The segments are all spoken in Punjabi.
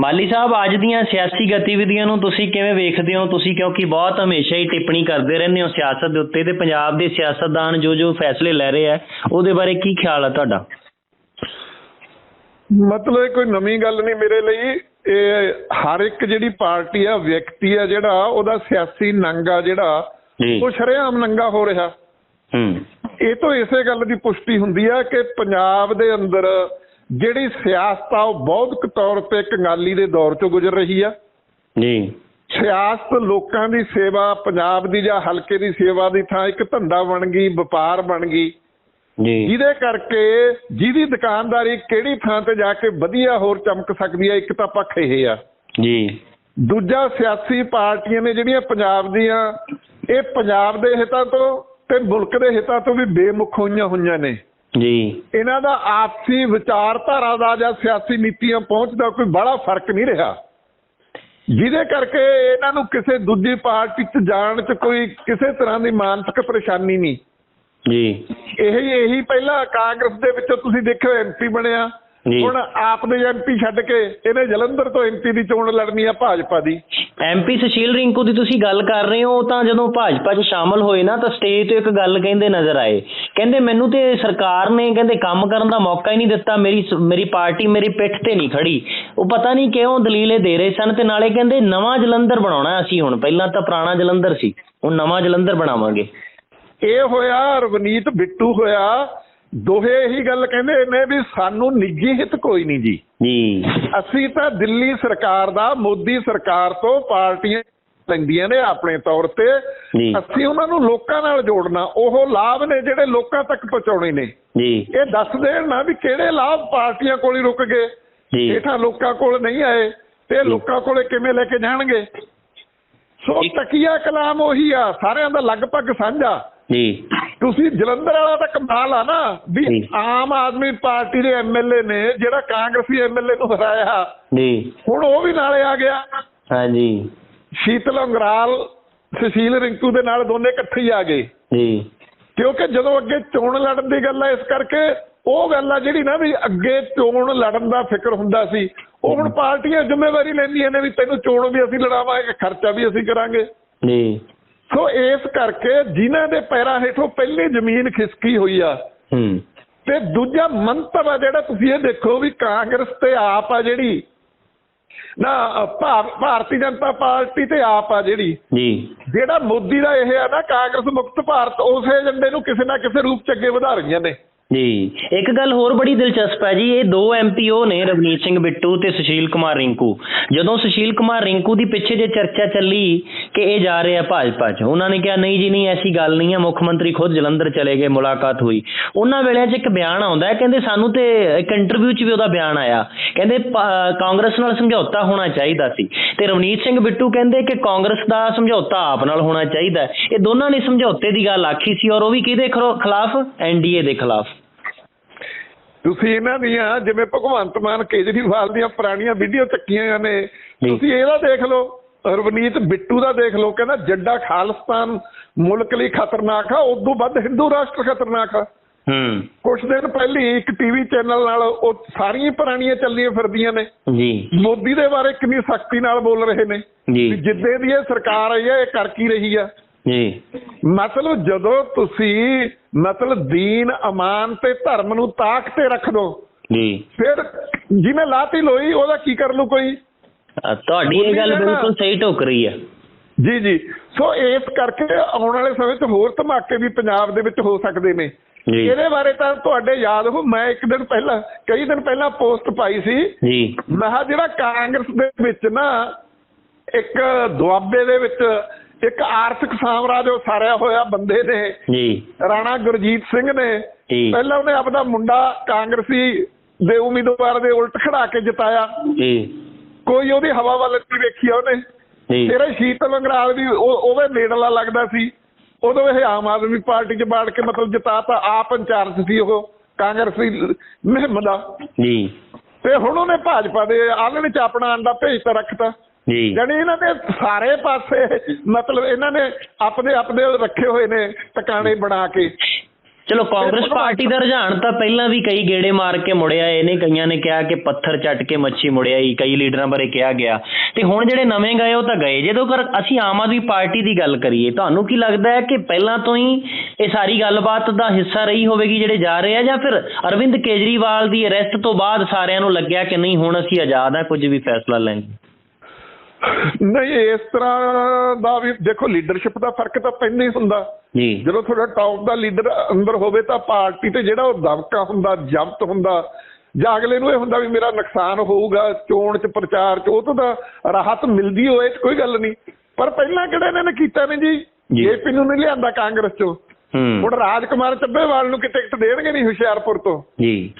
ਮਾਲੀ ਸਾਹਿਬ ਅੱਜ ਦੀਆਂ ਸਿਆਸੀ ਗਤੀਵਿਧੀਆਂ ਨੂੰ ਤੁਸੀਂ ਕਿਵੇਂ ਵੇਖਦੇ ਹੋ? ਤੁਸੀਂ ਕਿਉਂਕਿ ਬਹੁਤ ਹਮੇਸ਼ਾ ਹੀ ਟਿੱਪਣੀ ਕਰਦੇ ਰਹਿੰਦੇ ਹੋ ਸਿਆਸਤ ਦੇ ਉੱਤੇ ਤੇ ਪੰਜਾਬ ਦੇ ਸਿਆਸਤਦਾਨ ਜੋ ਜੋ ਫੈਸਲੇ ਲੈ ਰਹੇ ਆ ਉਹਦੇ ਬਾਰੇ ਕੀ ਖਿਆਲ ਹੈ ਤੁਹਾਡਾ? ਮਤਲਬ ਕੋਈ ਨਵੀਂ ਗੱਲ ਨਹੀਂ ਮੇਰੇ ਲਈ। ਇਹ ਹਰ ਇੱਕ ਜਿਹੜੀ ਪਾਰਟੀ ਆ ਵਿਅਕਤੀ ਆ ਜਿਹੜਾ ਉਹਦਾ ਸਿਆਸੀ ਨੰਗਾ ਜਿਹੜਾ ਉਹ ਸ਼ਰੇਆਮ ਨੰਗਾ ਹੋ ਰਿਹਾ। ਹੂੰ। ਇਹ ਤੋਂ ਇਸੇ ਗੱਲ ਦੀ ਪੁਸ਼ਟੀ ਹੁੰਦੀ ਆ ਕਿ ਪੰਜਾਬ ਦੇ ਅੰਦਰ ਜਿਹੜੀ ਸਿਆਸਤ ਆ ਉਹ ਬੌਧਿਕ ਤੌਰ ਤੇ ਕੰਗਾਲੀ ਦੇ ਦੌਰ ਚੋਂ ਗੁਜ਼ਰ ਰਹੀ ਆ। ਜੀ। ਸਿਆਸਤ ਲੋਕਾਂ ਦੀ ਸੇਵਾ ਪੰਜਾਬ ਦੀ ਜਾਂ ਹਲਕੇ ਦੀ ਸੇਵਾ ਦੀ ਥਾਂ ਇੱਕ ਧੰਦਾ ਬਣ ਗਈ ਵਪਾਰ ਬਣ ਗਈ। ਜੀ। ਜਿਹਦੇ ਕਰਕੇ ਜਿਹਦੀ ਦੁਕਾਨਦਾਰੀ ਕਿਹੜੀ ਥਾਂ ਤੇ ਜਾ ਕੇ ਵਧੀਆ ਹੋਰ ਚਮਕ ਸਕਦੀ ਹੈ ਇੱਕ ਤਾਂ ਪੱਖ ਇਹ ਆ। ਜੀ। ਦੂਜਾ ਸਿਆਸੀ ਪਾਰਟੀਆਂ ਨੇ ਜਿਹੜੀਆਂ ਪੰਜਾਬ ਦੀਆਂ ਇਹ ਪੰਜਾਬ ਦੇ ਹਿੱਤਾਂ ਤੋਂ ਤੇ ਮੁਲਕ ਦੇ ਹਿੱਤਾਂ ਤੋਂ ਵੀ ਬੇਮੁਖ ਹੋਈਆਂ ਹੋਈਆਂ ਨੇ। ਜੀ। ਇਹਨਾਂ ਦਾ ਆਪਸੀ ਵਿਚਾਰਧਾਰਾ ਦਾ ਜਾਂ ਸਿਆਸੀ ਨੀਤੀਆਂ ਪਹੁੰਚ ਦਾ ਕੋਈ ਬੜਾ ਫ਼ਰਕ ਨਹੀਂ ਰਿਹਾ। ਜਿਹਦੇ ਕਰਕੇ ਇਹਨਾਂ ਨੂੰ ਕਿਸੇ ਦੂਜੀ ਪਾਰਟੀ 'ਚ ਜਾਣ 'ਚ ਕੋਈ ਕਿਸੇ ਤਰ੍ਹਾਂ ਦੀ ਮਾਨਸਿਕ ਪਰੇਸ਼ਾਨੀ ਨਹੀਂ। ਜੀ। ਇਹੀ ਇਹੀ ਪਹਿਲਾਂ ਕਾਂਗਰਸ ਦੇ ਵਿੱਚੋਂ ਤੁਸੀਂ ਦੇਖਿਓ ਐਮਪੀ ਬਣਿਆ। ਹੁਣ ਆਪ ਦੇ ਐਮਪੀ ਛੱਡ ਕੇ ਇਹਨੇ ਜਲੰਧਰ ਤੋਂ ਐਮਪੀ ਦੀ ਚੋਣ ਲੜਨੀ ਆ ਭਾਜਪਾ ਦੀ। ਐਮਪੀ ਸੁਸ਼ੀਲ ਰਿੰਕੂ ਦੀ ਤੁਸੀਂ ਗੱਲ ਕਰ ਰਹੇ ਹੋ ਤਾਂ ਜਦੋਂ ਭਾਜਪਾ 'ਚ ਸ਼ਾਮਲ ਹੋਏ ਨਾ ਤਾਂ ਸਟੇਜ ਤੋਂ ਇੱਕ ਗੱਲ ਕਹਿੰਦੇ ਨਜ਼ਰ ਆਏ। ਕਹਿੰਦੇ ਮੈਨੂੰ ਤੇ ਸਰਕਾਰ ਨੇ ਕਹਿੰਦੇ ਕੰਮ ਕਰਨ ਦਾ ਮੌਕਾ ਹੀ ਨਹੀਂ ਦਿੱਤਾ ਮੇਰੀ ਮੇਰੀ ਪਾਰਟੀ ਮੇਰੀ ਪਿੱਠ ਤੇ ਨਹੀਂ ਖੜੀ। ਉਹ ਪਤਾ ਨਹੀਂ ਕਿਉਂ ਦਲੀਲੇ ਦੇ ਰਹੇ ਸਨ ਤੇ ਨਾਲੇ ਕਹਿੰਦੇ ਨਵਾਂ ਜਲੰਧਰ ਬਣਾਉਣਾ ਅਸੀਂ ਹੁਣ ਪਹਿਲਾਂ ਤਾਂ ਪੁਰਾਣਾ ਜਲੰਧਰ ਸੀ ਹੁਣ ਨਵਾਂ ਜਲੰਧਰ ਬਣਾਵਾਂਗੇ। ਇਹ ਹੋਇਆ ਰਵਨੀਤ ਬਿੱਟੂ ਹੋਇਆ ਦੋਹੇ ਇਹੀ ਗੱਲ ਕਹਿੰਦੇ ਨੇ ਵੀ ਸਾਨੂੰ ਨਿੱਜੀ ਹਿੱਤ ਕੋਈ ਨਹੀਂ ਜੀ। ਜੀ। ਅਸੀਂ ਤਾਂ ਦਿੱਲੀ ਸਰਕਾਰ ਦਾ ਮੋਦੀ ਸਰਕਾਰ ਤੋਂ ਪਾਰਟੀਆਂ ਲੈਂਦੀਆਂ ਨੇ ਆਪਣੇ ਤੌਰ ਤੇ। ਅਸੀਂ ਉਹਨਾਂ ਨੂੰ ਲੋਕਾਂ ਨਾਲ ਜੋੜਨਾ ਉਹ ਲਾਭ ਨੇ ਜਿਹੜੇ ਲੋਕਾਂ ਤੱਕ ਪਹੁੰਚਾਉਣੇ ਨੇ। ਜੀ। ਇਹ ਦੱਸ ਦੇਣ ਨਾ ਵੀ ਕਿਹੜੇ ਲਾਭ ਪਾਰਟੀਆਂ ਕੋਲ ਹੀ ਰੁਕ ਗਏ। ਜੀ। ਹੇਠਾਂ ਲੋਕਾਂ ਕੋਲ ਨਹੀਂ ਆਏ ਤੇ ਲੋਕਾਂ ਕੋਲੇ ਕਿਵੇਂ ਲੈ ਕੇ ਜਾਣਗੇ? ਸੋ ਤਕੀਆ ਕਲਾਮ ਉਹੀ ਆ ਸਾਰਿਆਂ ਦਾ ਲਗਭਗ ਸਾਂਝਾ। ਜੀ। ਤੁਸੀਂ ਜਲੰਧਰ ਵਾਲਾ ਤਾਂ ਕਮਾਲ ਆ ਨਾ ਵੀ। ਆਮ ਆਦਮੀ ਪਾਰਟੀ ਦੇ ਐਮਐਲਏ ਨੇ ਜਿਹੜਾ ਕਾਂਗਰਸੀ ਐਮਐਲਏ ਨੂੰ ਹਰਾਇਆ। ਜੀ। ਹੁਣ ਉਹ ਵੀ ਨਾਲੇ ਆ ਗਿਆ। ਹਾਂਜੀ। ਸ਼ੀਤਲ ਅੰਗਰਾਲ ਸੁਸ਼ੀਲ ਰਿੰਕੂ ਦੇ ਨਾਲ ਦੋਨੇ ਇਕੱਠੇ ਹੀ ਆ ਗਏ। ਜੀ। ਕਿਉਂਕਿ ਜਦੋਂ ਅੱਗੇ ਚੋਣ ਲੜਨ ਦੀ ਗੱਲ ਹੈ ਇਸ ਕਰਕੇ ਉਹ ਗੱਲ ਆ ਜਿਹੜੀ ਨਾ ਵੀ ਅੱਗੇ ਚੋਣ ਲੜਨ ਦਾ ਫਿਕਰ ਹੁੰਦਾ ਸੀ। ਉਹ ਹੁਣ ਪਾਰਟੀਆਂ ਜ਼ਿੰਮੇਵਾਰੀ ਲੈਂਦੀਆਂ ਨੇ ਵੀ ਤੈਨੂੰ ਚੋਣ ਵੀ ਅਸੀਂ ਲੜਾਵਾਂਗੇ ਖਰਚਾ ਵੀ ਅਸੀਂ ਕਰਾਂਗੇ। ਜੀ। ਸੋ ਇਸ ਕਰਕੇ ਜਿਨ੍ਹਾਂ ਦੇ ਪੈਰਾਂ ਹੇਠੋਂ ਪਹਿਲੀ ਜ਼ਮੀਨ ਖਿਸਕੀ ਹੋਈ ਆ ਹੂੰ। ਤੇ ਦੂਜਾ ਮੰਤਵ ਆ ਜਿਹੜਾ ਤੁਸੀਂ ਇਹ ਦੇਖੋ ਵੀ ਕਾਂਗਰਸ ਤੇ ਆਪ ਆ ਜਿਹੜੀ ਨਾ ਭਾਰਤੀ ਜਨਤਾ ਪਾਰਟੀ ਤੇ ਆਪ ਆ ਜਿਹੜੀ। ਜੀ। ਜਿਹੜਾ ਮੋਦੀ ਦਾ ਇਹ ਆ ਨਾ ਕਾਂਗਰਸ ਮੁਕਤ ਭਾਰਤ ਉਸੇ ਏਜੰਡੇ ਨੂੰ ਕਿਸੇ ਨਾ ਕਿਸੇ ਰੂਪ ਚ ਅੱਗੇ ਵਧਾ ਰਹੀਆਂ ਨੇ। ਜੀ। ਇੱਕ ਗੱਲ ਹੋਰ ਬੜੀ ਦਿਲਚਸਪ ਹੈ ਜੀ, ਇਹ ਦੋ ਐਮਪੀਓ ਨੇ ਰਵਨੀਤ ਸਿੰਘ ਬਿੱਟੂ ਤੇ ਸੁਸ਼ੀਲ ਕੁਮਾਰ ਰਿੰਕੂ। ਜਦੋਂ ਸੁਸ਼ੀਲ ਕੁਮਾਰ ਰਿੰਕੂ ਦੀ ਪਿੱਛੇ ਜੇ ਚਰਚਾ ਚੱਲੀ ਕਿ ਇਹ ਜਾ ਰਹੇ ਆ ਭਾਜਪਾ 'ਚ, ਉਹਨਾਂ ਨੇ ਕਿਹਾ, ਨਹੀਂ ਜੀ, ਨਹੀਂ, ਐਸੀ ਗੱਲ ਨਹੀਂ ਹੈ, ਮੁੱਖ ਮੰਤਰੀ ਖੁਦ ਜਲੰਧਰ ਚਲੇ ਗਏ, ਮੁਲਾਕਾਤ ਹੋਈ। ਉਹਨਾਂ ਵੇਲੇ 'ਚ ਇੱਕ ਬਿਆਨ ਆਉਂਦਾ ਹੈ, ਕਹਿੰਦੇ ਸਾਨੂੰ ਤੇ ਇੱਕ ਇੰਟਰਵਿਊ 'ਚ ਵੀ ਉਹਦਾ ਬਿਆਨ ਆਇਆ। ਕਹਿੰਦੇ ਕਾਂਗਰਸ ਨਾਲ ਸਮਝੌਤਾ ਹੋਣਾ ਚਾਹੀਦਾ ਸੀ। ਤੇ ਰਵਨੀਤ ਸਿੰਘ ਬਿੱਟੂ ਕਹਿੰਦੇ ਕਿ ਕਾਂਗਰਸ ਦਾ ਸਮਝੌਤਾ ਆਪ ਨਾਲ ਹੋਣਾ ਚਾਹੀਦਾ ਇਹ ਦੋਨਾਂ ਨੇ ਸਮਝੌਤੇ ਦੀ ਗੱਲ ਆਖੀ ਸੀ ਔਰ ਉਹ ਵੀ ਕਿਹਦੇ ਖਰੋ- ਖਿਲਾਫ? ਐਨਡੀਏ ਦੇ ਖਿਲਾਫ। ਤੁਸੀਂ ਇਹਨਾਂ ਦੀਆਂ ਜਿਵੇਂ ਭਗਵੰਤ ਮਾਨ ਕੇਜਰੀਵਾਲ ਦੀਆਂ ਪੁਰਾਣੀਆਂ ਵੀਡੀਓ ਚੱਕੀਆਂ ਨੇ ਤੁਸੀਂ ਇਹਦਾ ਦੇਖ ਲਓ ਰਵਨੀਤ ਬਿੱਟੂ ਦਾ ਦੇਖ ਲਓ ਕਹਿੰਦਾ ਜੱਡਾ ਖਾਲਿਸਤਾਨ ਮੁਲਕ ਲਈ ਖਤਰਨਾਕ ਆ ਉਦੋਂ ਵੱਧ ਹਿੰਦੂ ਰਾਸ਼ਟਰ ਖਤਰਨਾਕ ਆ। ਹੂੰ। ਕੁਝ ਦਿਨ ਪਹਿਲੀ ਇੱਕ ਟੀਵੀ ਚੈਨਲ ਨਾਲ ਉਹ ਸਾਰੀਆਂ ਪੁਰਾਣੀਆਂ ਚੱਲੀਆਂ ਫਿਰਦੀਆਂ ਨੇ। ਜੀ। ਮੋਦੀ ਦੇ ਬਾਰੇ ਕਿੰਨੀ ਸਖਤੀ ਨਾਲ ਬੋਲ ਰਹੇ ਨੇ। ਜਿੱਦੇ ਦੀ ਇਹ ਸਰਕਾਰ ਆਈ ਹੈ ਇਹ ਕਰ ਕੀ ਰਹੀ ਆ। ਜੀ। ਮਤਲਬ ਜਦੋਂ ਤੁਸੀਂ ਮਤਲਬ ਦੀਨ ਅਮਾਨ ਤੇ ਧਰਮ ਨੂੰ ਤਾਕ ਤੇ ਰੱਖ ਦੋ ਜੀ। ਫਿਰ ਜਿਹਨੇ ਲਾਤੀ ਲੋਈ ਉਹਦਾ ਕੀ ਕਰ ਲੂ ਕੋਈ? ਤੁਹਾਡੀ ਇਹ ਗੱਲ ਬਿਲਕੁਲ ਸਹੀ ਟੋਕ ਰਹੀ ਹੈ ਜੀ ਜੀ। ਸੋ ਇਸ ਕਰਕੇ ਆਉਣ ਵਾਲੇ ਸਮੇਂ 'ਚ ਹੋਰ ਧਮਾਕੇ ਵੀ ਪੰਜਾਬ ਦੇ ਵਿੱਚ ਹੋ ਸਕਦੇ ਨੇ। ਇਹਦੇ ਬਾਰੇ ਤਾਂ ਤੁਹਾਡੇ ਯਾਦ ਹੋ ਮੈਂ ਇੱਕ ਦਿਨ ਪਹਿਲਾਂ ਕਈ ਦਿਨ ਪਹਿਲਾਂ ਪੋਸਟ ਪਾਈ ਸੀ। ਜੀ। ਮੈਂ ਜਿਹੜਾ ਕਾਂਗਰਸ ਦੇ ਵਿੱਚ ਨਾ ਇੱਕ ਦੁਆਬੇ ਦੇ ਵਿੱਚ ਇੱਕ ਆਰਥਿਕ ਸਾਮਰਾਜ ਉਸਾਰਿਆ ਹੋਇਆ ਬੰਦੇ ਨੇ। ਜੀ। ਰਾਣਾ ਗੁਰਜੀਤ ਸਿੰਘ ਨੇ। ਪਹਿਲਾਂ ਉਹਨੇ ਆਪਣਾ ਮੁੰਡਾ ਕਾਂਗਰਸੀ ਦੇ ਉਮੀਦਵਾਰ ਦੇ ਉਲਟ ਖੜਾ ਕੇ ਜਿਤਾਇਆ। ਜੀ। ਕੋਈ ਉਹਦੀ ਹਵਾ ਵੱਲ ਨਹੀਂ ਵੇਖੀ ਉਹਨੇ। ਇਹ ਸ਼ੀਤਲ ਅੰਗਰਾਲ ਵੀ ਉਹ- ਉਹਦੇ ਨੇੜਲਾ ਲੱਗਦਾ ਸੀ। ਉਦੋਂ ਇਹ ਆਮ ਆਦਮੀ ਪਾਰਟੀ 'ਚ ਬਾੜ ਕੇ ਮਤਲਬ ਜਿਤਾਤਾ ਆਪ ਇੰਚਾਰਜ ਸੀ ਉਹ ਕਾਂਗਰਸੀ ਮੁਹਿੰਮ ਦਾ। ਜੀ। ਤੇ ਹੁਣ ਉਹਨੇ ਭਾਜਪਾ ਦੇ ਆਲਣੇ 'ਚ ਆਪਣਾ ਅੰਡਾ ਭੇਜਤਾ ਰੱਖਤਾ। ਜੀ। ਯਾਨੀ ਇਹਨਾਂ ਦੇ ਸਾਰੇ ਪਾਸੇ ਮਤਲਬ ਇਹਨਾਂ ਨੇ ਆਪਣੇ ਆਪਣੇ ਰੱਖੇ ਹੋਏ ਨੇ ਟਿਕਾਣੇ ਬਣਾ ਕੇ। ਚਲੋ ਕਾਂਗਰਸ ਪਾਰਟੀ ਦਾ ਰੁਝਾਨ ਤਾਂ ਪਹਿਲਾਂ ਵੀ ਕਈ ਗੇੜੇ ਮਾਰ ਕੇ ਮੁੜਿਆ ਇਹਨੇ ਕਈਆਂ ਨੇ ਕਿਹਾ ਕਿ ਪੱਥਰ ਚੱਟ ਕੇ ਮੱਛੀ ਮੁੜਿਆ ਹੀ ਕਈ ਲੀਡਰਾਂ ਬਾਰੇ ਕਿਹਾ ਗਿਆ। ਤੇ ਹੁਣ ਜਿਹੜੇ ਨਵੇਂ ਗਏ ਉਹ ਤਾਂ ਗਏ। ਜਦੋਂ ਕਰ ਅਸੀਂ ਆਮ ਆਦਮੀ ਪਾਰਟੀ ਦੀ ਗੱਲ ਕਰੀਏ ਤੁਹਾਨੂੰ ਕੀ ਲੱਗਦਾ ਹੈ ਕਿ ਪਹਿਲਾਂ ਤੋਂ ਹੀ ਇਹ ਸਾਰੀ ਗੱਲਬਾਤ ਦਾ ਹਿੱਸਾ ਰਹੀ ਹੋਵੇਗੀ ਜਿਹੜੇ ਜਾ ਰਹੇ ਆ? ਜਾਂ ਫਿਰ ਅਰਵਿੰਦ ਕੇਜਰੀਵਾਲ ਦੀ ਅਰੈਸਟ ਤੋਂ ਬਾਅਦ ਸਾਰਿਆਂ ਨੂੰ ਲੱਗਿਆ ਕਿ ਨਹੀਂ ਹੁਣ ਅਸੀਂ ਆਜ਼ਾਦ ਆ ਕੁਝ ਵੀ ਫੈਸਲਾ ਲੈਣ ਨਹੀਂ ਇਸ ਤਰ੍ਹਾਂ ਦਾ ਵੀ ਦੇਖੋ ਲੀਡਰਸ਼ਿਪ ਦਾ ਫ਼ਰਕ ਤਾਂ ਪੈਂਦਾ ਹੀ ਹੁੰਦਾ। ਜੀ। ਜਦੋਂ ਤੁਹਾਡਾ ਟੌਪ ਦਾ ਲੀਡਰ ਅੰਦਰ ਹੋਵੇ ਤਾਂ ਪਾਰਟੀ ਤੇ ਜਿਹੜਾ ਉਹ ਦਬਕਾ ਹੁੰਦਾ ਜ਼ਬਤ ਹੁੰਦਾ ਜਾਂ ਅਗਲੇ ਨੂੰ ਇਹ ਹੁੰਦਾ ਵੀ ਮੇਰਾ ਨੁਕਸਾਨ ਹੋਊਗਾ ਚੋਣ ਚ ਪ੍ਰਚਾਰ ਚ ਉਹ ਤੋਂ ਤਾਂ ਰਾਹਤ ਮਿਲਦੀ ਹੋਏ ਕੋਈ ਗੱਲ ਨਹੀਂ। ਪਰ ਪਹਿਲਾਂ ਕਿਹੜੇ ਇਹਨਾਂ ਨੇ ਕੀਤਾ ਨੇ ਜੀ? ਜੀ। ਜੇਪੀ ਨੂੰ ਨਹੀਂ ਲਿਆਂਦਾ ਕਾਂਗਰਸ ਚੋਂ। ਹੁਣ ਰਾਜਕੁਮਾਰ ਚੱਬੇਵਾਲ ਨੂੰ ਕਿ ਟਿਕਟ ਦੇਣਗੇ ਨਹੀਂ ਹੁਸ਼ਿਆਰਪੁਰ ਤੋਂ? ਜੀ।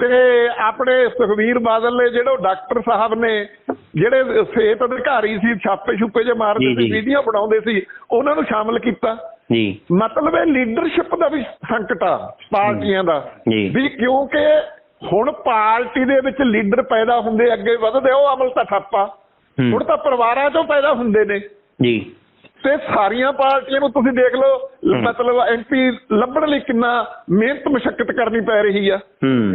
ਤੇ ਆਪਣੇ ਸੁਖਵੀਰ ਬਾਦਲ ਨੇ ਜਿਹੜੇ ਡਾਕਟਰ ਸਾਹਿਬ ਨੇ ਜਿਹੜੇ ਸਿਹਤ ਅਧਿਕਾਰੀ ਸੀ ਛਾਪੇ ਛੁਪੇ ਜੇ ਮਾਰਦੇ ਸੀ। ਵੀਡੀਓ ਬਣਾਉਂਦੇ ਸੀ ਉਹਨਾਂ ਨੂੰ ਸ਼ਾਮਲ ਕੀਤਾ। ਜੀ। ਮਤਲਬ ਇਹ ਲੀਡਰਸ਼ਿਪ ਦਾ ਵੀ ਸੰਕਟ ਆ ਪਾਰਟੀਆਂ ਦਾ। ਵੀ ਕਿਉਂਕਿ ਹੁਣ ਪਾਰਟੀ ਦੇ ਵਿੱਚ ਲੀਡਰ ਪੈਦਾ ਹੁੰਦੇ ਅੱਗੇ ਵਧਦੇ ਉਹ ਅਮਲ ਤਾਂ ਠੱਪਾ। ਹੁਣ ਤਾਂ ਪਰਿਵਾਰਾਂ ਚੋਂ ਪੈਦਾ ਹੁੰਦੇ ਨੇ। ਜੀ। ਤੇ ਸਾਰੀਆਂ ਪਾਰਟੀਆਂ ਨੂੰ ਤੁਸੀਂ ਦੇਖ ਲਓ। ਮਤਲਬ ਐਮਪੀ ਲੱਭਣ ਲਈ ਕਿੰਨਾ ਮਿਹਨਤ ਮੁਸ਼ਕਲ ਕਰਨੀ ਪੈ ਰਹੀ ਆ। ਹੂੰ।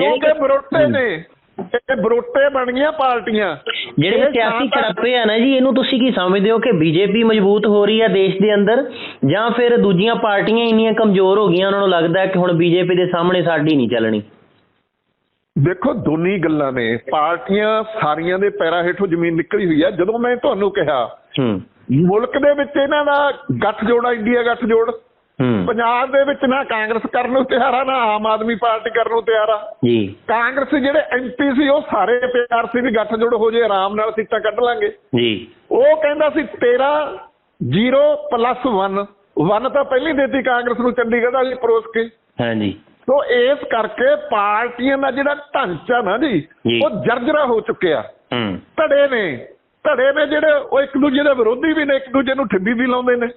ਕਿਉਂਕਿ ਬਰੋਟੇ। ਨੇ ਇਹ ਬਰੋਟੇ ਬਣ ਗਈਆਂ ਪਾਰਟੀਆਂ। ਜਿਹੜੇ ਸਿਆਸੀ ਝੜਪੇ ਆ ਨਾ ਜੀ ਇਹਨੂੰ ਤੁਸੀਂ ਕੀ ਸਮਝਦੇ ਹੋ ਕਿ ਬੀਜੇਪੀ ਮਜ਼ਬੂਤ ਹੋ ਰਹੀ ਹੈ ਦੇਸ਼ ਦੇ ਅੰਦਰ? ਜਾਂ ਫਿਰ ਦੂਜੀਆਂ ਪਾਰਟੀਆਂ ਇੰਨੀਆਂ ਕਮਜ਼ੋਰ ਹੋ ਗਈਆਂ ਉਹਨਾਂ ਨੂੰ ਲੱਗਦਾ ਕਿ ਹੁਣ ਬੀਜੇਪੀ ਦੇ ਸਾਹਮਣੇ ਸਾਡੀ ਨਹੀਂ ਚੱਲਣੀ? ਦੇਖੋ ਦੋਨੀ ਗੱਲਾਂ ਨੇ। ਪਾਰਟੀਆਂ ਸਾਰੀਆਂ ਦੇ ਪੈਰਾਂ ਹੇਠੋਂ ਜ਼ਮੀਨ ਨਿਕਲੀ ਹੋਈ ਆ। ਜਦੋਂ ਮੈਂ ਤੁਹਾਨੂੰ ਕਿਹਾ ਮੁਲਕ ਦੇ ਵਿੱਚ ਇਹਨਾਂ ਦਾ ਗੱਠ ਜੋੜਾ ਇੰਡੀਆ ਗੱਠ ਜੋੜ। ਪੰਜਾਬ ਦੇ ਵਿੱਚ ਨਾ ਕਾਂਗਰਸ ਕਰਨ ਨੂੰ ਤਿਆਰ ਆ ਨਾ ਆਮ ਆਦਮੀ ਪਾਰਟੀ ਕਰਨ ਨੂੰ ਤਿਆਰ ਆ। ਜੀ। ਕਾਂਗਰਸ ਜਿਹੜੇ ਐਮਪੀ ਸੀ ਉਹ ਸਾਰੇ ਪਿਆਰ ਸੀ ਵੀ ਗੱਠ ਜੋੜ ਹੋ ਜੇ ਆਰਾਮ ਨਾਲ ਸੀਟਾਂ ਕੱਢ ਲਾਂਗੇ। ਜੀ। ਉਹ ਕਹਿੰਦਾ ਸੀ 13 0 ਪਲੱਸ 1 1 ਤਾਂ ਪਹਿਲੀ ਦੇਤੀ ਕਾਂਗਰਸ ਨੂੰ ਚੰਡੀਗੜ੍ਹ ਵਾਲੀ ਪਰੋਸ ਕੇ। ਹਾਂਜੀ। ਸੋ ਇਸ ਕਰਕੇ ਪਾਰਟੀਆਂ ਦਾ ਜਿਹੜਾ ਢਾਂਚਾ ਨਾ ਜੀ। ਉਹ ਜਰਜਰਾ ਹੋ ਚੁੱਕਿਆ। ਹੂੰ। ਧੜੇ ਨੇ। ਧੜੇ ਨੇ ਜਿਹੜੇ ਉਹ ਇੱਕ ਦੂਜੇ ਦੇ ਵਿਰੋਧੀ ਵੀ ਨੇ ਇੱਕ ਦੂਜੇ ਨੂੰ ਠਿੱਬੀ ਵੀ ਲਾਉਂਦੇ ਨੇ।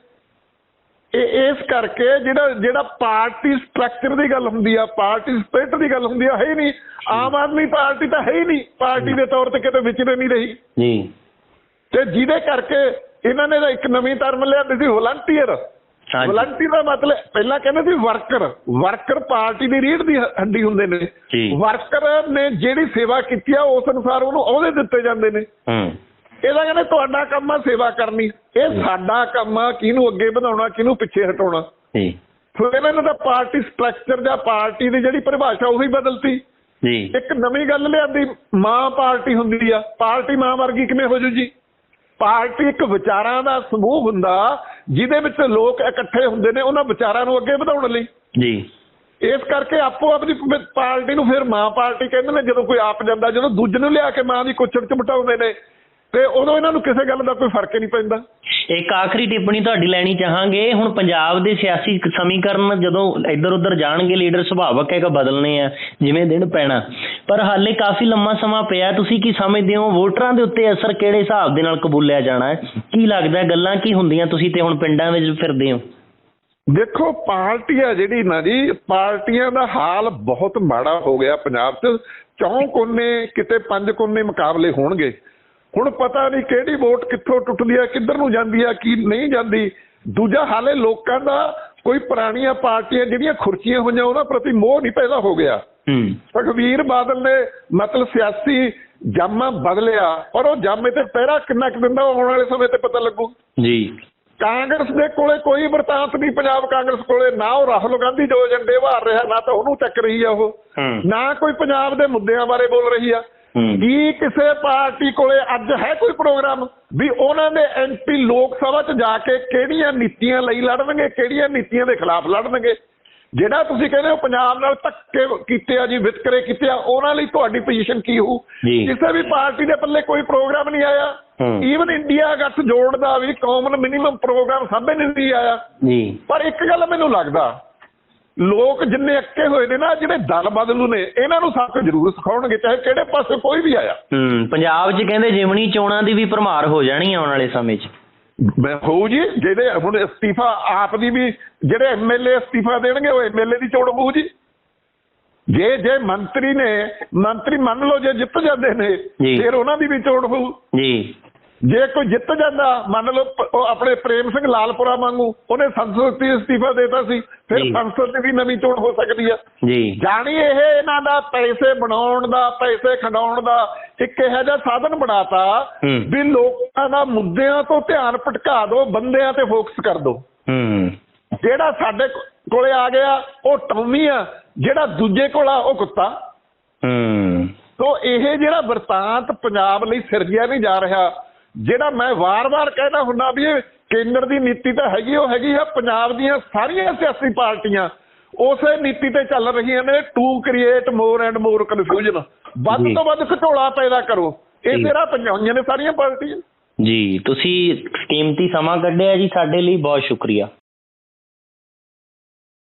ਇਹ ਇਸ ਕਰਕੇ ਜਿਹੜਾ ਜਿਹੜਾ ਪਾਰਟੀ ਸਟਰਕਚਰ ਦੀ ਗੱਲ ਹੁੰਦੀ ਆ ਪਾਰਟੀ ਸਪਿਰਿਟ ਦੀ ਗੱਲ ਹੁੰਦੀ ਆ ਹੈ ਹੀ ਨਹੀਂ। ਆਮ ਆਦਮੀ ਪਾਰਟੀ ਤਾਂ ਹੈ ਹੀ ਨਹੀਂ ਪਾਰਟੀ ਦੇ ਤੌਰ ਤੇ ਕਿਤੇ ਵਿਚਰੇ ਨਹੀਂ ਰਹੀ। ਜੀ। ਤੇ ਜਿਹਦੇ ਕਰਕੇ ਇਹਨਾਂ ਨੇ ਇੱਕ ਨਵੀਂ ਟਰਮ ਲਿਆਂਦੀ ਸੀ ਵਲੰਟੀਅਰ ਵਲੰਟੀਅਰ ਦਾ ਮਤਲਬ ਪਹਿਲਾਂ ਕਹਿੰਦੇ ਸੀ ਵਰਕਰ ਵਰਕਰ ਪਾਰਟੀ ਦੀ ਰੀੜ ਦੀ ਹੱਡੀ ਹੁੰਦੇ ਨੇ। ਵਰਕਰ ਨੇ ਜਿਹੜੀ ਸੇਵਾ ਕੀਤੀ ਆ ਉਸ ਅਨੁਸਾਰ ਉਹਨੂੰ ਅਹੁਦੇ ਦਿੱਤੇ ਜਾਂਦੇ ਨੇ। ਹੂੰ। ਇਹਦਾ ਕਹਿੰਦੇ ਤੁਹਾਡਾ ਕੰਮ ਆ ਸੇਵਾ ਕਰਨੀ। ਇਹ ਸਾਡਾ ਕੰਮ ਆ ਕਿਹਨੂੰ ਅੱਗੇ ਵਧਾਉਣਾ ਕਿਹਨੂੰ ਪਿੱਛੇ ਹਟਾਉਣਾ। ਜੀ। ਸੋ ਇਹਨਾਂ ਤਾਂ ਪਾਰਟੀ ਸਟਰਕਚਰ ਜਾਂ ਪਾਰਟੀ ਦੀ ਜਿਹੜੀ ਪਰਿਭਾਸ਼ਾ ਉਹੀ ਬਦਲਤੀ। ਜੀ। ਇੱਕ ਨਵੀਂ ਗੱਲ ਲਿਆਂਦੀ ਮਾਂ ਪਾਰਟੀ ਹੁੰਦੀ ਆ। ਪਾਰਟੀ ਮਾਂ ਵਰਗੀ ਕਿਵੇਂ ਹੋ ਜੂ ਜੀ? ਪਾਰਟੀ ਇੱਕ ਵਿਚਾਰਾਂ ਦਾ ਸਮੂਹ ਹੁੰਦਾ ਜਿਹਦੇ ਵਿੱਚ ਲੋਕ ਇਕੱਠੇ ਹੁੰਦੇ ਨੇ ਉਹਨਾਂ ਵਿਚਾਰਾਂ ਨੂੰ ਅੱਗੇ ਵਧਾਉਣ ਲਈ। ਜੀ। ਇਸ ਕਰਕੇ ਆਪੋ ਆਪਣੀ ਪਾਰਟੀ ਨੂੰ ਫਿਰ ਮਾਂ ਪਾਰਟੀ ਕਹਿੰਦੇ ਨੇ ਜਦੋਂ ਕੋਈ ਆਪ ਜਾਂਦਾ ਜਦੋਂ ਦੂਜੇ ਨੂੰ ਲਿਆ ਕੇ ਮਾਂ ਦੀ ਕੁੱਛੜ ਚ ਬਿਠਾਉਂਦੇ ਨੇ। ਤੇ ਉਦੋਂ ਇਹਨਾਂ ਨੂੰ ਕਿਸੇ ਗੱਲ ਦਾ ਕੋਈ ਫ਼ਰਕ ਹੀ ਨਹੀਂ ਪੈਂਦਾ। ਇੱਕ ਆਖਰੀ ਟਿੱਪਣੀ ਤੁਹਾਡੀ ਲੈਣੀ ਚਾਹਾਂਗੇ। ਹੁਣ ਪੰਜਾਬ ਦੇ ਸਿਆਸੀ ਸਮੀਕਰਨ ਜਦੋਂ ਇੱਧਰ ਉੱਧਰ ਜਾਣਗੇ ਲੀਡਰ ਸੁਭਾਵਕ ਹੈ ਕਿ ਬਦਲਨੇ ਆ ਜਿਵੇਂ ਦਿਨ ਪੈਣਾ। ਪਰ ਹਾਲੇ ਕਾਫੀ ਲੰਮਾ ਸਮਾਂ ਪਿਆ। ਤੁਸੀਂ ਕੀ ਸਮਝਦੇ ਹੋ ਵੋਟਰਾਂ ਦੇ ਉੱਤੇ ਅਸਰ ਕਿਹੜੇ ਹਿਸਾਬ ਦੇ ਨਾਲ ਕਬੂਲਿਆ ਜਾਣਾ ਹੈ? ਕੀ ਲੱਗਦਾ ਹੈ ਗੱਲਾਂ ਕੀ ਹੁੰਦੀਆਂ ਤੁਸੀਂ ਤੇ ਹੁਣ ਪਿੰਡਾਂ ਵਿੱਚ ਫਿਰਦੇ ਹੋ? ਦੇਖੋ ਪਾਰਟੀ ਆ ਜਿਹੜੀ ਨਾ ਜੀ ਪਾਰਟੀਆਂ ਦਾ ਹਾਲ ਬਹੁਤ ਮਾੜਾ ਹੋ ਗਿਆ ਪੰਜਾਬ 'ਚ। ਚੌਂ ਕੋਨੇ ਕਿਤੇ ਪੰਜ ਕੋਨੇ ਮੁਕਾਬਲੇ ਹੋਣਗੇ। ਹੁਣ ਪਤਾ ਨਹੀਂ ਕਿਹੜੀ ਵੋਟ ਕਿੱਥੋਂ ਟੁੱਟਦੀ ਆ ਕਿੱਧਰ ਨੂੰ ਜਾਂਦੀ ਆ ਕੀ ਨਹੀਂ ਜਾਂਦੀ। ਦੂਜਾ ਹਾਲੇ ਲੋਕਾਂ ਦਾ ਕੋਈ ਪੁਰਾਣੀਆਂ ਪਾਰਟੀਆਂ ਜਿਹੜੀਆਂ ਖੁਰਚੀਆਂ ਹੋਈਆਂ ਉਹਨਾਂ ਪ੍ਰਤੀ ਮੋਹ ਨਹੀਂ ਪੈਦਾ ਹੋ ਗਿਆ। ਹੂੰ। ਸੁਖਵੀਰ ਬਾਦਲ ਨੇ ਮਤਲਬ ਸਿਆਸੀ ਜਾਮਾ ਬਦਲਿਆ ਪਰ ਉਹ ਜਾਮੇ ਤੇ ਪਹਿਰਾ ਕਿੰਨਾ ਕੁ ਦਿੰਦਾ ਆਉਣ ਵਾਲੇ ਸਮੇਂ ਤੇ ਪਤਾ ਲੱਗੂ। ਜੀ। ਕਾਂਗਰਸ ਦੇ ਕੋਲੇ ਕੋਈ ਵਰਤਾਂਤ ਨਹੀਂ ਪੰਜਾਬ ਕਾਂਗਰਸ ਕੋਲੇ ਨਾ ਉਹ ਰਾਹੁਲ ਗਾਂਧੀ ਜੋ ਏਜੰਡੇ ਵਾਰ ਰਿਹਾ ਨਾ ਤਾਂ ਉਹਨੂੰ ਚੱਕ ਰਹੀ ਆ ਉਹ। ਹੂੰ। ਨਾ ਕੋਈ ਪੰਜਾਬ ਦੇ ਮੁੱਦਿਆਂ ਬਾਰੇ ਬੋਲ ਰਹੀ ਆ। ਹੂੰ ਕੀ ਕਿਸੇ ਪਾਰਟੀ ਕੋਲੇ ਅੱਜ ਹੈ ਕੋਈ ਪ੍ਰੋਗਰਾਮ? ਵੀ ਉਹਨਾਂ ਦੇ ਐਮਪੀ ਲੋਕ ਸਭਾ 'ਚ ਜਾ ਕੇ ਕਿਹੜੀਆਂ ਨੀਤੀਆਂ ਲਈ ਲੜਨਗੇ ਕਿਹੜੀਆਂ ਨੀਤੀਆਂ ਦੇ ਖਿਲਾਫ ਲੜਨਗੇ? ਜਿਹੜਾ ਤੁਸੀਂ ਕਹਿੰਦੇ ਹੋ ਪੰਜਾਬ ਨਾਲ ਧੱਕੇ ਕੀਤੇ ਆ ਜੀ ਵਿਤਕਰੇ ਕੀਤੇ ਆ ਉਹਨਾਂ ਲਈ ਤੁਹਾਡੀ ਪੋਜੀਸ਼ਨ ਕੀ ਹੋਊ। ਕਿਸੇ ਵੀ ਪਾਰਟੀ ਦੇ ਪੱਲੇ ਕੋਈ ਪ੍ਰੋਗਰਾਮ ਨਹੀਂ ਆਇਆ। ਈਵਨ ਇੰਡੀਆ ਗੱਠ ਜੋੜ ਦਾ ਵੀ ਕਾਮਨ ਮਿਨੀਮਮ ਪ੍ਰੋਗਰਾਮ ਸਾਹਮਣੇ ਨਹੀਂ ਆਇਆ। ਜੀ। ਪਰ ਇੱਕ ਗੱਲ ਮੈਨੂੰ ਲੱਗਦਾ ਲੋਕ ਜਿੰਨੇ ਅੱਕੇ ਹੋਏ ਨੇ ਨਾ ਜਿਹੜੇ ਦਲ ਬਦਲੂ ਨੇ ਇਹਨਾਂ ਨੂੰ ਸਬਕ ਜ਼ਰੂਰ ਸਿਖਾਉਣਗੇ ਚਾਹੇ ਕਿਹੜੇ ਪਾਸੇ ਕੋਈ ਵੀ ਆਇਆ। ਹੂੰ ਪੰਜਾਬ 'ਚ ਕਹਿੰਦੇ ਜਿਮਣੀ ਚੋਣਾਂ ਦੀ ਵੀ ਭਰਮਾਰ ਹੋ ਜਾਣੀ ਆਉਣ ਵਾਲੇ ਸਮੇਂ 'ਚ। ਮੈਂ ਹੋਊ ਜੀ ਜਿਹਦੇ ਹੁਣ ਅਸਤੀਫਾ ਆਪ ਦੀ ਵੀ ਜਿਹੜੇ ਐਮਐਲਏ ਅਸਤੀਫਾ ਦੇਣਗੇ ਉਹ ਐਮਐਲਏ ਦੀ ਚੋਣ ਹੋਊ ਜੀ। ਜੇ ਜੇ ਮੰਤਰੀ ਨੇ ਮੰਤਰੀ ਮੰਨ ਲਓ ਜੇ ਜਿੱਤ ਜਾਂਦੇ ਨੇ। ਫਿਰ ਉਹਨਾਂ ਦੀ ਵੀ ਚੋਣ ਹੋਊ। ਜੀ। ਜੇ ਕੋਈ ਜਿੱਤ ਜਾਂਦਾ ਮੰਨ ਲਓ ਪ- ਉਹ ਆਪਣੇ ਪ੍ਰੇਮ ਸਿੰਘ ਲਾਲਪੁਰਾ ਵਾਂਗੂ ਉਹਨੇ ਸੰਸਦ ਤੋਂ ਅਸਤੀਫਾ ਦੇਤਾ ਸੀ ਫਿਰ ਜੀ। ਸੰਸਦ ਦੀ ਵੀ ਨਵੀਂ ਚੋਣ ਹੋ ਸਕਦੀ ਆ। ਜੀ। ਜਾਣੀ ਇਹ ਇਹਨਾਂ ਦਾ ਪੈਸੇ ਬਣਾਉਣ ਦਾ ਪੈਸੇ ਖੰਡਾਉਣ ਦਾ ਇੱਕ ਇਹੋ ਜਿਹਾ ਸਾਧਨ ਬਣਾਤਾ ਹੂੰ। ਵੀ ਲੋਕਾਂ ਦਾ ਮੁੱਦਿਆਂ ਤੋਂ ਧਿਆਨ ਭਟਕਾ ਦਿਓ ਬੰਦਿਆਂ ਤੇ ਫੋਕਸ ਕਰ ਦਿਓ ਹੂੰ। ਜਿਹੜਾ ਸਾਡੇ ਕੋ- ਕੋਲੇ ਆ ਗਿਆ ਉਹ ਟੌਮੀ ਆ ਜਿਹੜਾ ਦੂਜੇ ਕੋਲ ਆ ਉਹ ਕੁੱਤਾ। ਹੂੰ। ਸੋ ਇਹ ਜਿਹੜਾ ਵਰਤਾਂਤ ਪੰਜਾਬ ਲਈ ਸਿਰਜਿਆ ਨਹੀਂ ਜਾ ਰਿਹਾ ਜਿਹੜਾ ਮੈਂ ਵਾਰ-ਵਾਰ ਕਹਿੰਦਾ ਹੁੰਨਾ ਵੀ ਇਹ ਕੇਂਦਰ ਦੀ ਨੀਤੀ ਤਾਂ ਹੈਗੀ ਉਹ ਹੈਗੀ ਆ ਪੰਜਾਬ ਦੀਆਂ ਸਾਰੀਆਂ ਸਿਆਸੀ ਪਾਰਟੀਆਂ। ਉਸੇ ਨੀਤੀ ਤੇ ਚੱਲ ਰਹੀਆਂ ਨੇ to create more and more confusion ਵੱਧ। ਤੋਂ ਵੱਧ ਘਟੋਲਾ ਪੈਦਾ ਕਰੋ। ਇਹ। ਤੇਰਾ ਪੰਜਾਈਆਂ ਨੇ ਸਾਰੀਆਂ ਪਾਰਟੀਆਂ। ਜੀ ਤੁਸੀਂ ਕੀਮਤੀ ਸਮਾਂ ਕੱਢਿਆ ਜੀ ਸਾਡੇ ਲਈ ਬਹੁਤ ਸ਼ੁਕਰੀਆ।